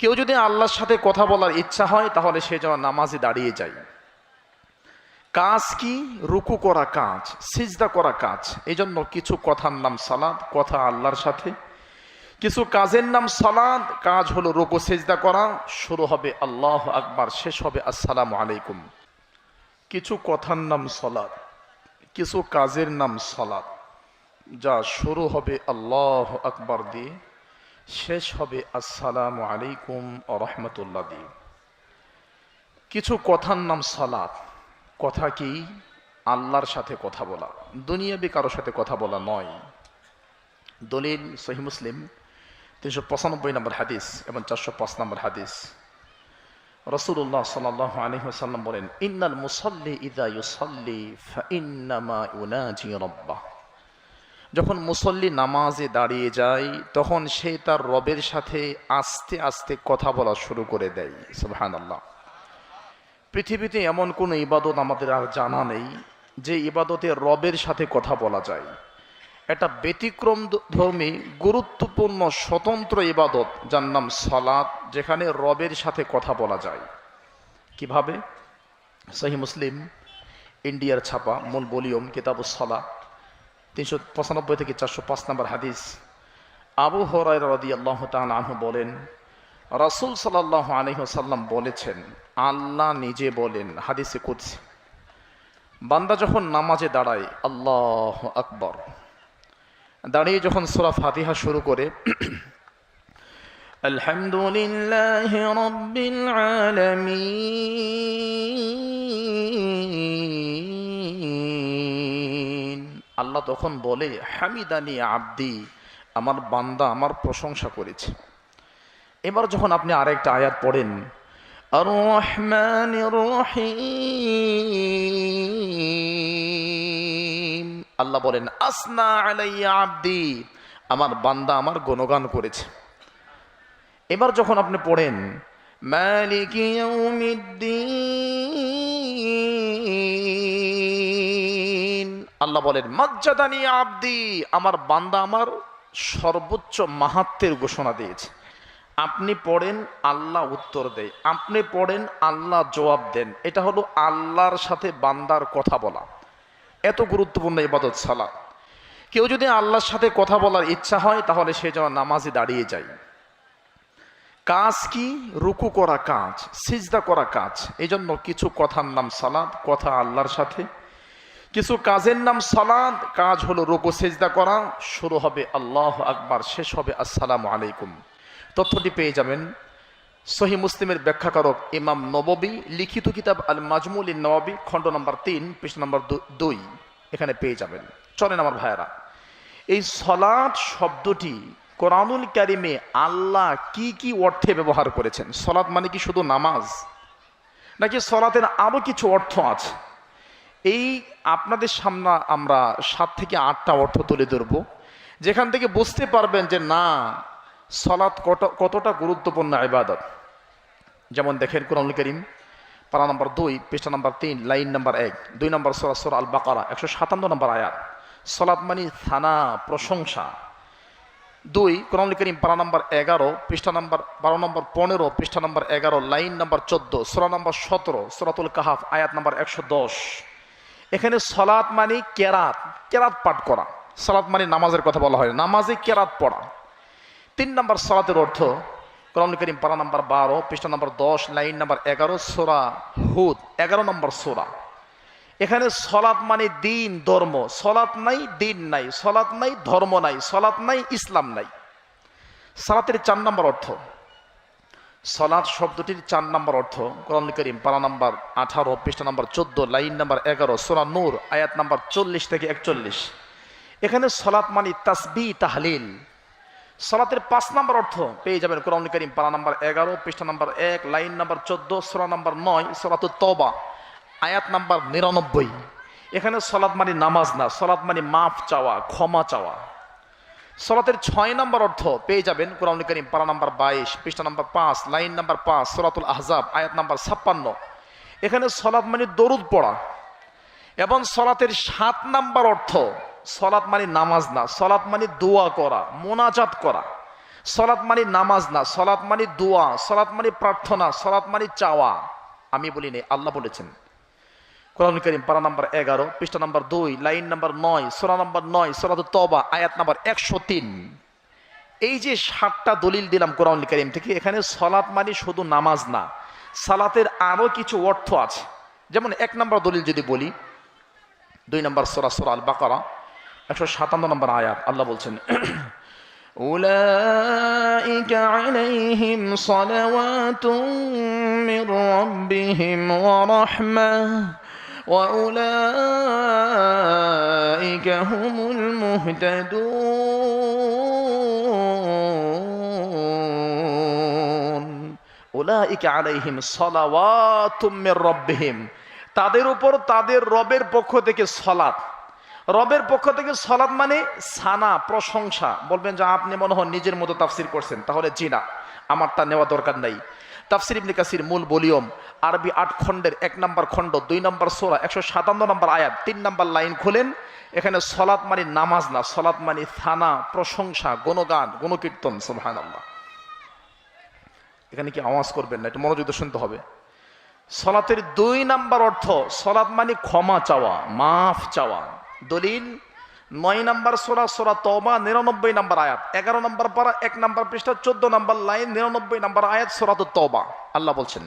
কেউ যদি আল্লাহর সাথে কথা বলার ইচ্ছা হয়, তাহলে সে যেন নামাজে দাঁড়িয়ে যায়। কাজ কি? রুকু করা কাজ, সিজদা করা কাজ। এই জন্য কিছু কথার নাম সালাদ, কথা আল্লাহর সাথে। কিছু কাজের নাম সালাদ, কাজ হলো রুকু, সিজদা করা। শুরু হবে আল্লাহ আকবার, শেষ হবে আসসালামু আলাইকুম। কিছু কথার নাম সলাদ, কিছু কাজের নাম সলাদ। যা শুরু হবে আল্লাহ আকবার দিয়ে। শেষ হবে, আসসালামু আলাইকুম ও রহমতুল্লাহ দিয়ে কিছু কথার নাম সালাত। কথা কি? আল্লাহর সাথে কথা বলা। দুনিয়াবি কারোর সাথে কথা বলা নয়। দলিল সহি মুসলিম, তিনশো পঁচানব্বই নম্বর হাদিস এবং চারশো পাঁচ নম্বর হাদিস। রসুল্লাহ সাল্লাহ আলহিহাল্লাম বলেন, ইন্নাল মুসল্লি ইদা ইউসল্লি ফাইন্নামা ইউনাজি রব্বাহ। যখন মুসল্লি নামাজে দাঁড়িয়ে যায়, তখন সে তার রবের সাথে আস্তে আস্তে কথা বলা শুরু করে দেয় সুবহান আল্লাহ পৃথিবীতে এমন কোনো ইবাদত আমাদের আর জানা নেই, যে ইবাদতে রবের সাথে কথা বলা যায়। এটা ব্যতিক্রম ধর্মী, গুরুত্বপূর্ণ, স্বতন্ত্র ইবাদত, যার নাম সলাদ যেখানে রবের সাথে কথা বলা যায়। কীভাবে? সহি মুসলিম, ইন্ডিয়ার ছাপা, মূল বলিয়ম কিতাবুস সলা তিনশো পঁচানব্বই থেকে চারশো পাঁচ নম্বর হাদিস। আবু হরাই রদি আল্লাহ আনহু বলেন, রাসুল সাল্লাহ আলহিহাল্লাম বলেছেন, আল্লাহ নিজে বলেন, হাদিসে কুদসি, বান্দা যখন নামাজে দাঁড়ায়, আল্লাহ আকবর। দাঁড়িয়ে যখন সোরা ফাতিহা শুরু করে, আলহামদুলিল্লাহ রব্বিল আলামিন। আল্লাহ তখন বলে, হামিদানি আব্দি, আমার বান্দা আমার প্রশংসা করেছে। এবার যখন আপনি আরেকটা আয়াত পড়েন আল্লাহ বলেন, আসনা আলাইয়া আব্দি, আমার বান্দা আমার গণগান করেছে। এবার যখন আপনি পড়েন, মালিক আল্লাহ বলেন, মজ্জাদানি আব্দি। আমার বান্দা আমার সর্বোচ্চ মাহাত্মের ঘোষণা দিয়েছে। আপনি পড়েন, আল্লাহ উত্তর দেয়। আপনি পড়েন, আল্লাহ জবাব দেন। এটা হলো আল্লাহর সাথে বান্দার কথা বলা। এত গুরুত্বপূর্ণ ইবাদত সালা। কেউ যদি আল্লাহর সাথে কথা বলার ইচ্ছা হয়, তাহলে সে যেন নামাজে দাঁড়িয়ে যায়। কাজ কি? রুকু করা কাজ, সিজদা করা কাজ। এই জন্য কিছু কথার নাম সালাদ, কথা আল্লাহর সাথে। কিছু কাজের নাম সালাদ কাজ হলো রুকু সেজদা করা, শুরু হবে আল্লাহ আকবার, শেষ হবে আসসালামু আলাইকুম। তথ্যটি পেয়ে যাবেন সহি মুসলিমের ব্যাখ্যাকারক ইমাম নববী, লিখিত কিতাব আল মাজমুল নবাবী খণ্ড নম্বর তিন, পৃষ্ঠ নম্বর দুই, এখানে পেয়ে যাবেন। চলেন আমার ভাইয়েরা, এই সলাদ শব্দটি কোরআনুল কারিমে আল্লাহ কি কি অর্থে ব্যবহার করেছেন? সলাদ মানে কি শুধু নামাজ? নাকি সলাতের আরও কিছু অর্থ আছে? এই আপনাদের সামনে আমরা সাত থেকে আটটা অর্থ তুলে ধরব। যেখান থেকে বুঝতে পারবেন যে না, সলাৎ কত, কতটা গুরুত্বপূর্ণ ইবাদত। যেমন দেখেন কোরআন করিম, পারা নম্বর দুই, পৃষ্ঠা নম্বর তিন, লাইন নম্বর এক, দুই নম্বর সরাসর আল বাকারা একশো সাতান্ন নম্বর আয়াত। সলাৎ মানি থানা প্রশংসা। দুই কোরআন করিম, পারা নম্বর এগারো, পৃষ্ঠা নম্বর বারো, নম্বর পনেরো, পৃষ্ঠা নম্বর এগারো, লাইন নম্বর চোদ্দ, সোরা নম্বর সতেরো, সোরাতুল কাহাফ, আয়াত নম্বর একশো দশ। এখানে সলাৎ মানে কেরাত কেরাত পাঠ করা। সলাৎ মানে নামাজের কথা বলা হয় নামাজে কেরাত পড়া। তিন নম্বর সলাতের অর্থ কোরআন করিম পারা নম্বর বারো, পৃষ্ঠা নম্বর দশ, লাইন নম্বর এগারো, সোরা হুদ, এগারো নম্বর সোরা। এখানে সলাৎ মানে দিন, ধর্ম। সলাৎ নাই, দিন নাই। সলাৎ নাই, ধর্ম নাই। সলাৎ নাই, ইসলাম নাই। সালাতের চার নম্বর অর্থ সলাৎ শব্দটির চার নম্বর অর্থ, কোরআন করিম, পারা নম্বর আঠারো, পৃষ্ঠা নম্বর চোদ্দ, লাইন নম্বর এগারো, সোরা নূর, আয়াত নম্বর চল্লিশ থেকে একচল্লিশ। এখানে সলাৎ মানে তাসবি, তাহলিল। সলাতের পাঁচ নম্বর অর্থ পেয়ে যাবেন কোরআন করিম, পারা নম্বর এগারো, পৃষ্ঠা নম্বর এক, লাইন নম্বর চোদ্দ সোনা নম্বর নয়, সলাত তবা আয়াত নাম্বার নিরানব্বই। এখানে সলাৎ মানে নামাজ না, সলাৎ মানে মাফ চাওয়া, ক্ষমা চাওয়া। সলাতের ছয় নম্বর অর্থ পেয়ে যাবেন কোরআন করিম, পারা নাম্বার বাইশ, পৃষ্ঠা নাম্বার পাঁচ, লাইন নাম্বার পাঁচ সলাতুল আহজাব, আয়াত নাম্বার ছাপ্পান্ন। এখানে সলাৎ মানে দরুদ পড়া এবং সলাতের সাত নাম্বার অর্থ সলাৎ মানে নামাজ না, সলাৎ মানে দোয়া করা, মোনাজাত করা। সলাৎ মানে নামাজ না, সলাৎ মানে দোয়া, সলাৎ মানে প্রার্থনা, সলাৎ মানে চাওয়া। আমি বলি নেই, আল্লাহ বলেছেন। কোরআন করিম পারা নাম্বার এগারো পৃষ্ঠা নাম্বার দুই লাইন নাম্বার নয় সোরা নাম্বার নয় সোরাত তবা আয়াত নাম্বার একশো তিন এই যে সাতটা দলিল দিলাম কোরআন করিম থেকে এখানে সলাৎ মানে শুধু নামাজ না সালাতের আরো কিছু অর্থ আছে যেমন এক নম্বর দলিল যদি বলি দুই নম্বর সোরা সোরা আল বাকারা একশো সাতান্ন নম্বর আয়াত আল্লাহ বলছেন أولئك عليهم صلوات من ربهم ورحمة وأولئك هم المهتدون أولئك عليهم صلوات من ربهم তাদের উপর তাদের রবের পক্ষ থেকে সলাৎ রবের পক্ষ থেকে সলাৎ মানে সানা প্রশংসা বলবেন যে আপনি মনে হন নিজের মতো তাফসির করছেন তাহলে জি না আমার তা নেওয়া দরকার নাই তাফসির ইবনে কাসির মূল ভলিউম, আরবি আট খণ্ডের এক নম্বর খণ্ড, দুই নম্বর সোলা একশো সাতান্ন নম্বর আয়াত, তিন নম্বর লাইন খোলেন। এখানে সলাৎ মানে নামাজ না, সলাৎ মানে থানা, প্রশংসা, গণগান, গণকীর্তন সুবহান আল্লাহ এখানে কি আওয়াজ করবেন না? এটা মনোযোগ শুনতে হবে। সলাতের দুই নাম্বার অর্থ, সলাৎ মানে ক্ষমা চাওয়া, মাফ চাওয়া। দলিল নয় নাম্বার সোরা সোরা তবা নিরানব্বই নাম্বার আয়াত। এগারো নাম্বার পারা এক নাম্বার পৃষ্ঠা চোদ্দ নাম্বার লাইন নিরানব্বই নাম্বার আয়াত সোরা তো তবা আল্লাহ বলছেন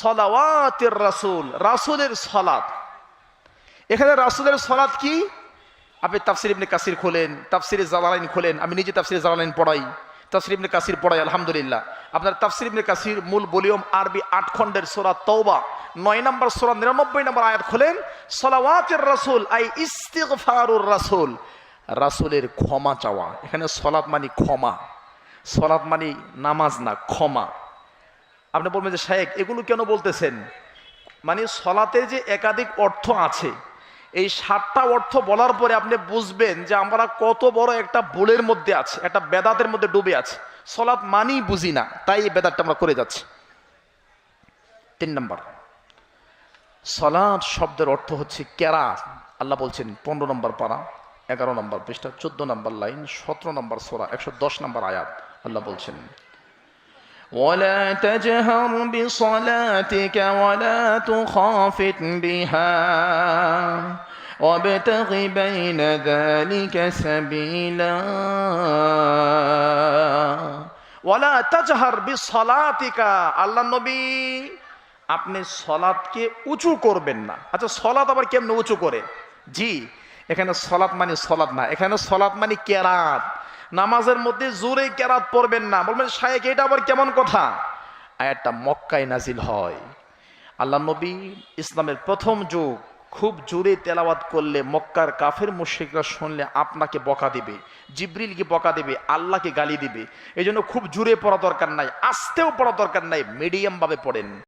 সলাওয়াতের রাসুল রাসুলের সলাত এখানে রাসুলের সলাত কি? আপনি তাফসির ইবনে কাসির খোলেন তাফসির জালালাইন খোলেন আমি নিজে তাফসির জালালাইন পড়াই। তাফসির ইবনে কাসির পড়াই, আলহামদুলিল্লাহ। আপনার তাফসির ইবনে কাসির মূল ভলিউম আরবি আট খণ্ডের সোরা তওবা। নয় নম্বর সোরা, নিরানব্বই নম্বর আয়াত খোলেন, সলাওয়াতের রাসূল, আই ইস্তিগফারুর রাসূল। রাসূলের ক্ষমা চাওয়া। এখানে সলাত মানি ক্ষমা। সলাত মানি নামাজ না, ক্ষমা। আপনি বলবেন যে শায়েক এগুলো কেন বলতেছেন? মানে সলাতের যে একাধিক অর্থ আছে এই সাতটা অর্থ বলার পরে আপনি বুঝবেন যে আমরা কত বড় একটা বুলের মধ্যে আছে একটা বেদাতের মধ্যে ডুবে আছে সলাৎ মানেই বুঝি না তাই এই বেদাতটা আমরা করে যাচ্ছি তিন নম্বর সলাৎ শব্দের অর্থ হচ্ছে কেরা আল্লাহ বলছেন পনেরো নম্বর পারা এগারো নম্বর পৃষ্ঠা চোদ্দ নম্বর লাইন সতেরো নম্বর সোরা একশো দশ নম্বর আয়াত আল্লাহ বলছেন ولا تجهر بصلاتك ولا تخافت بها وابتغ بين ذلك سبيلا ولا تجهر بصلاتك আল্লাহ নবী আপনি সলাৎকে উঁচু করবেন না আচ্ছা সলাৎ আবার কেমনে উঁচু করে জি এখানে সলাৎ মানে সলাৎ না এখানে সলাৎ মানে কেরাত নামাজের মধ্যে জোরে কেরাত পড়বেন না বলবেন শায়েক এটা আবার কেমন কথা আয়াতটা মক্কায় নাজিল হয় আল্লাহ নবী ইসলামের প্রথম যুগ খুব জোরে তেলাওয়াত করলে মক্কার কাফের মুশিকরা শুনলে আপনাকে বকা দেবে, জিব্রিলকে বকা দেবে, আল্লাহকে গালি দিবে। এই খুব জোরে পড়া দরকার নাই, আস্তেও পড়া দরকার নাই মিডিয়ামভাবে পড়েন।